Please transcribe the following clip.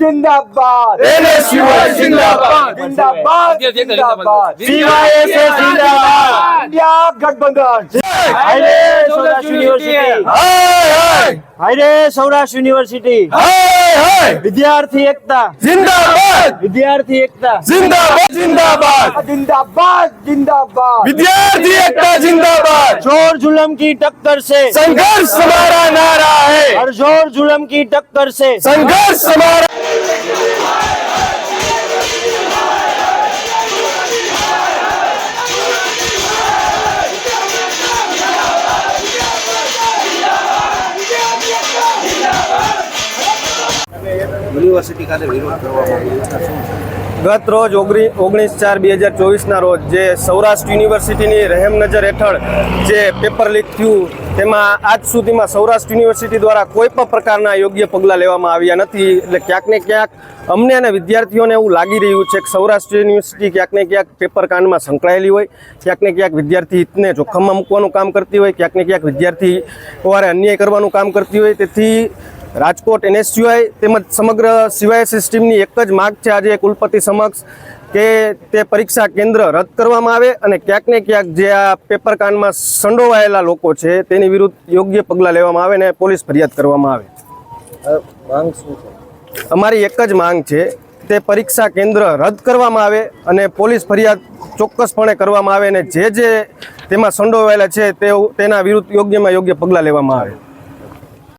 જિંદાબાદ NSUI જિંદાબાદ જિંદાબાદ જિંદાબાદ CYSA જિંદાબાદ India ગઠબંધન હાયરે સૌરાષ્ટ્ર યુનિવર્સિટી હાય હાય હાયરે સૌરાષ્ટ્ર યુનિવર્સિટી હાય હાય વિદ્યાર્થી એકતા જિંદાબાદ વિદ્યાર્થી એકતા જિંદાબાદ જિંદાબાદ જિંદાબાદ જિંદાબાદ विद्यार्थी एकता जिंदाबाद जोर जुलम की टक्कर से संघर्ष हमारा नारा है और जुलम की टक्कर से। संघर्ष समारोह। યુનિવર્સિટી ખાતે વિરોધ કરવામાં આવ્યો? ગત રોજ ઓગણી ઓગણીસ ચાર બે હજાર ચોવીસના રોજ જે સૌરાષ્ટ્ર યુનિવર્સિટીની રહેમ નજર હેઠળ જે પેપર લીક થયું, તેમાં આજ સુધીમાં સૌરાષ્ટ્ર યુનિવર્સિટી દ્વારા કોઈ પણ પ્રકારના યોગ્ય પગલાં લેવામાં આવ્યા નથી એટલે ક્યાંક ને ક્યાંક અમને અને વિદ્યાર્થીઓને એવું લાગી રહ્યું છે કે સૌરાષ્ટ્ર યુનિવર્સિટી ક્યાંક ને ક્યાંક પેપર કાંડમાં સંકળાયેલી હોય, ક્યાંક ને ક્યાંક વિદ્યાર્થી હિતને જોખમમાં મૂકવાનું કામ કરતી હોય, ક્યાંક ને ક્યાંક વિદ્યાર્થી વારે અન્યાય કરવાનું કામ કરતી હોય તેથી રાજકોટ એનએસયુઆઈ તેમજ સમગ્ર સીવાય સિસ્ટમની એક જ માગ છે આજે કુલપતિ સમક્ષ કે તે પરીક્ષા કેન્દ્ર રદ કરવામાં આવે અને ક્યાંક ને ક્યાંક જે આ પેપર કાંડમાં સંડોવાયેલા લોકો છે તેની વિરુદ્ધ યોગ્ય પગલાં લેવામાં આવે અને પોલીસ ફરિયાદ કરવામાં આવે. માંગ શું છે? અમારી એક જ માંગ છે તે પરીક્ષા કેન્દ્ર રદ કરવામાં આવે અને પોલીસ ફરિયાદ ચોક્કસપણે કરવામાં આવે અને જે જે તેમાં સંડોવાયેલા છે તેના વિરુદ્ધ યોગ્યમાં યોગ્ય પગલાં લેવામાં આવે.